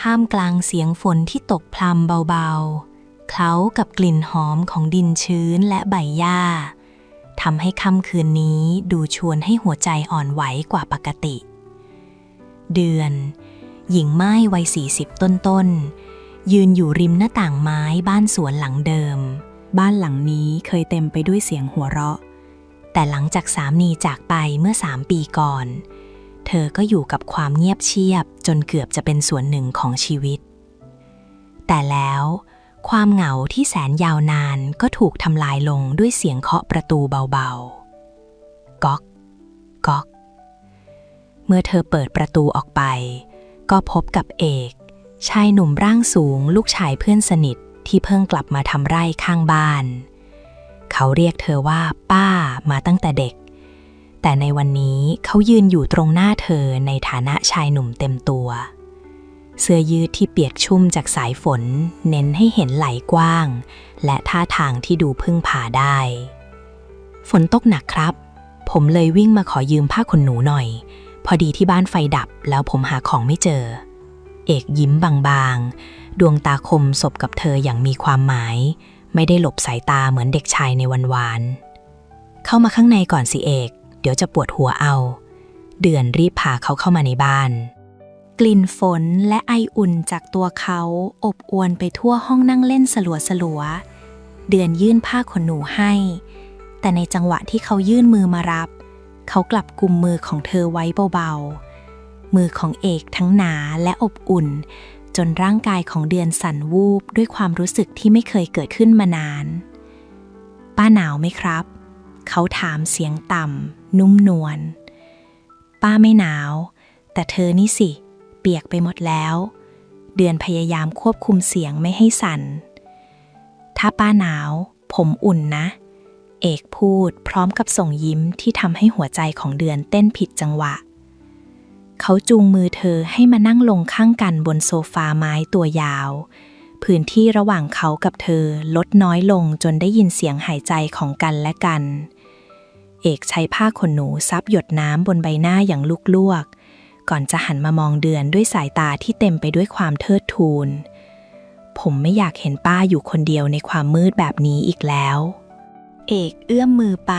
ท่ามกลางเสียงฝนที่ตกพลำเบาๆ เคล้ากับกลิ่นหอมของดินชื้นและใบหญ้าทำให้ค่ำคืนนี้ดูชวนให้หัวใจอ่อนไหวกว่าปกติ เดือน หญิงไม้วัยสี่สิบต้นๆ ยืนอยู่ริมหน้าต่างไม้บ้านสวนหลังเดิม บ้านหลังนี้เคยเต็มไปด้วยเสียงหัวเราะ แต่หลังจากสามีจากไปเมื่อสามปีก่อนเธอก็อยู่กับความเงียบเชียบจนเกือบจะเป็นส่วนหนึ่งของชีวิต แต่แล้วความเหงาที่แสนยาวนานก็ถูกทำลายลงด้วยเสียงเคาะประตูเบาๆ ก๊อก ก๊อก เมื่อเธอเปิดประตูออกไป ก็พบกับเอก ชายหนุ่มร่างสูงลูกชายเพื่อนสนิทที่เพิ่งกลับมาทำไร่ข้างบ้าน เขาเรียกเธอว่าป้ามาตั้งแต่เด็ก แต่ในวันนี้เขายืนอยู่ตรงหน้าเธอในฐานะชายหนุ่มเต็มตัว เสื้อยืดที่เปียกชุ่มจากสายฝน เน้นให้เห็นไหลกว้าง และท่าทางที่ดูพึ่งพาได้ ฝนตกหนักครับ ผมเลยวิ่งมาขอยืมผ้าขนหนูหน่อย พอดีที่บ้านไฟดับแล้วผมหาของไม่เจอ เอกยิ้มบางๆ ดวงตาคมสบกับเธออย่างมีความหมาย ไม่ได้หลบสายตาเหมือนเด็กชายในวันวานเข้ามาข้างในก่อนสิเอก เดี๋ยวจะปวดหัวเอา เดือนรีบพาเขาเข้ามาในบ้าน กลิ่นฝนและไออุ่นจากตัวเขาอบอวนไปทั่วห้องนั่งเล่นสลัวสลัวๆเดือนยื่นผ้าขนหนูให้ แต่ในจังหวะที่เขายื่นมือมารับ เขากลับกุมมือของเธอไว้เบาๆ มือของเอกทั้งหนาและอบอุ่น จนร่างกายของเดือนสั่นวูบด้วยความรู้สึกที่ไม่เคยเกิดขึ้นมานาน ป้าหนาวไหมครับ เขาถามเสียงต่ำ นุ่มนวล ป้าไม่หนาว แต่เธอนี่สิ เปียกไปหมดแล้ว เดือนพยายามควบคุมเสียงไม่ให้สั่น ถ้าป้าหนาว ผมอุ่นนะ เอกพูดพร้อมกับส่งยิ้มที่ทำให้หัวใจของเดือนเต้นผิดจังหวะ เขาจูงมือเธอให้มานั่งลงข้างกันบนโซฟาไม้ตัวยาวพื้นที่ระหว่างเขากับเธอลดน้อยลงจนได้ยินเสียงหายใจของกันและกัน เอกใช้ผ้าขนหนูซับหยดน้ำบนใบหน้าอย่างลุกลวก ก่อนจะหันมามองเดือนด้วยสายตาที่เต็มไปด้วยความเทิดทูน ผมไม่อยากเห็นป้าอยู่คนเดียวในความมืดแบบนี้อีกแล้ว เอกเอื้อมมือไป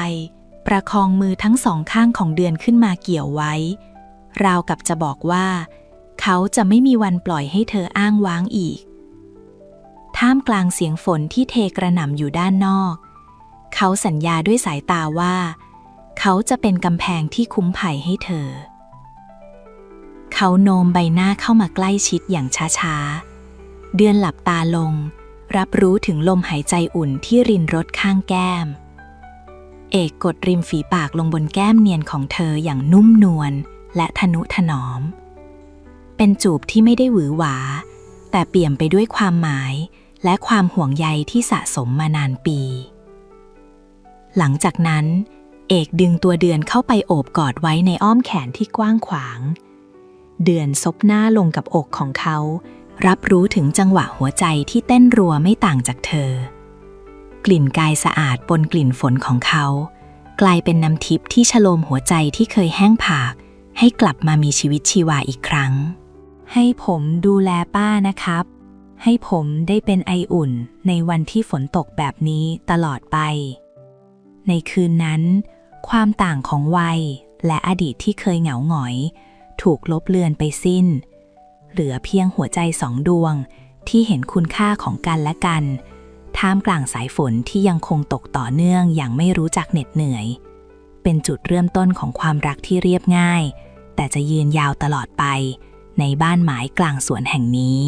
ประคองมือทั้งสองข้างของเดือนขึ้นมาเกี่ยวไว้ ราวกับจะบอกว่า เขาจะไม่มีวันปล่อยให้เธออ้างว้างอีก ท่ามกลางเสียงฝนที่เทกระหน่ำอยู่ด้านนอก เขาสัญญาด้วยสายตาว่า เขาจะเป็นกำแพงที่คุ้มภัยให้เธอ เขาโน้มใบหน้าเข้ามาใกล้ชิดอย่างช้าๆ เดือนหลับตาลง รับรู้ถึงลมหายใจอุ่นที่รินรถข้างแก้ม เอกกดริมฝีปากลงบนแก้มเนียนของเธออย่างนุ่มนวลและทนุถนอม เป็นจูบที่ไม่ได้หวือหวา แต่เปี่ยมไปด้วยความหมายและความห่วงใยที่สะสมมานานปี หลังจากนั้น เอกดึงตัวเดือนเข้าไปโอบกอดไว้ในอ้อมแขนที่กว้างขวาง เดือนซบหน้าลงกับอกของเขา รับรู้ถึงจังหวะหัวใจที่เต้นรัวไม่ต่างจากเธอ กลิ่นกายสะอาดปนกลิ่นฝนของเขา กลายเป็นน้ำทิพย์ที่ชโลมหัวใจที่เคยแห้งผาก ให้กลับมามีชีวิตชีวาอีกครั้ง ให้ผมดูแลป้านะครับ ให้ผมได้เป็นไออุ่นในวันที่ฝนตกแบบนี้ตลอดไปในคืนนั้น ความต่างของวัยและอดีตที่เคยเหงาหงอย ถูกลบเลือนไปสิ้น เหลือเพียงหัวใจสองดวงที่เห็นคุณค่าของกันและกัน ท่ามกลางสายฝนที่ยังคงตกต่อเนื่องอย่างไม่รู้จักเหน็ดเหนื่อย เป็นจุดเริ่มต้นของความรักที่เรียบง่าย แต่จะยืนยาวตลอดไปในบ้านหมายกลางสวนแห่งนี้